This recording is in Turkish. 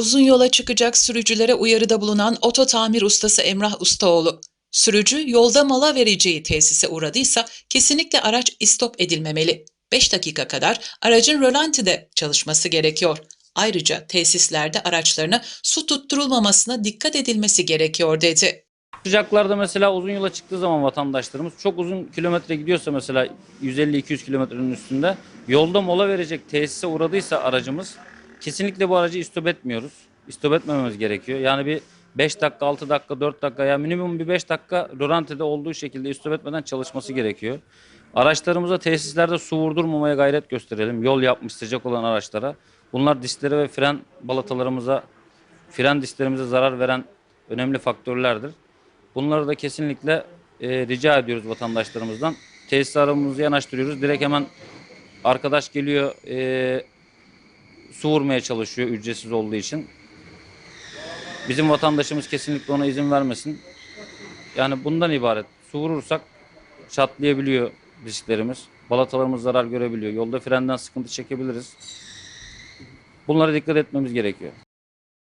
Uzun yola çıkacak sürücülere uyarıda bulunan oto tamir ustası Emrah Ustaoğlu. Sürücü yolda mola vereceği tesise uğradıysa kesinlikle araç istop edilmemeli. 5 dakika kadar aracın rölantide çalışması gerekiyor. Ayrıca tesislerde araçlarına su tutturulmamasına dikkat edilmesi gerekiyor dedi. Sıcaklarda mesela uzun yola çıktığı zaman vatandaşlarımız çok uzun kilometre gidiyorsa mesela 150-200 kilometrenin üstünde yolda mola verecek tesise uğradıysa aracımız kesinlikle bu aracı istop etmiyoruz. İstop etmememiz gerekiyor. Yani bir 5 dakika, 6 dakika, 4 dakika ya minimum bir 5 dakika rölantide olduğu şekilde istop etmeden çalışması gerekiyor. Araçlarımıza tesislerde su vurdurmamaya gayret gösterelim. Yol yapmış sıcak olan araçlara. Bunlar disklere ve fren balatalarımıza, fren disklerimize zarar veren önemli faktörlerdir. Bunları da kesinlikle e, rica ediyoruz vatandaşlarımızdan. Tesis arabamızı yanaştırıyoruz. Direkt hemen arkadaş geliyor e, su vurmaya çalışıyor ücretsiz olduğu için. Bizim vatandaşımız kesinlikle ona izin vermesin. Yani bundan ibaret. Su vurursak çatlayabiliyor disklerimiz. Balatalarımız zarar görebiliyor. Yolda frenden sıkıntı çekebiliriz. Bunlara dikkat etmemiz gerekiyor.